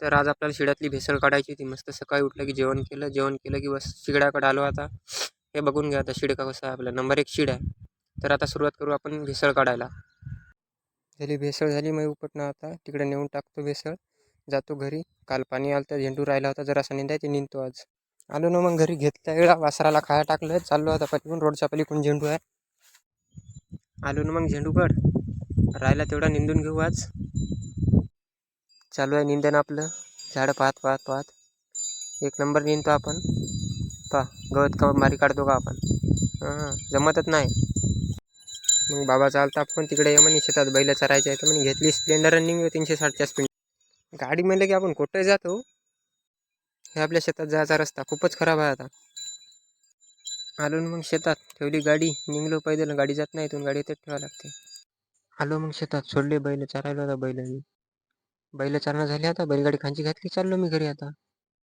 तर आज आपल्याला शिड्यातली भेसळ काढायची होती. मस्त सकाळी उठलं की जेवण केलं. जेवण केलं की बस शिगड्याकडे आलो आता. हे बघून घ्या आता शिड का कसं आहे आपला. नंबर एक शिड आहे. तर आता सुरुवात करू आपण भेसळ काढायला. झाली भेसळ झाली. मग उपटणं आता. तिकडे नेऊन टाकतो भेसळ. जातो घरी. काल पाणी आलं तर झेंडू राहिला होता. जरासा निंदायचे निंदतो आज. आलो ना मग घरी घेतल्या वेळा. वासराला खाया टाकलं. चाललो आता पलीकडून रोडच्या पलीकडून झेंडू आहे. आलो ना मग झेंडूकड राहिला तेवढा निंदून घेऊ आज. चालू आहे निंदन आपलं. झाडं पाहत पाहत पाहत. एक नंबर निंदतो आपण. पा गवत का मारी काढतो का आपण? हां जमतच नाही. मग बाबा चालता आपण. तिकडे ये म्हणे शेतात. बैल चरायचे आहे तर म्हणे. घेतली स्प्लेंडर रनिंग तीनशे साठच्या स्पीड गाडी म्हणलं की आपण कुठे जातो? हे आपल्या शेतात जायचा रस्ता खूपच खराब आहे आता. आलो मग शेतात. ठेवली गाडी. निघलो पैदल. गाडी जात नाही इथून. गाडी इथेच ठेवावं लागते. आलो मग शेतात. सोडले बैल. चरायला होता बैल बैल चारणं झाली आता. बैलगाडी खांची घातली. चाललो मी घरी आता.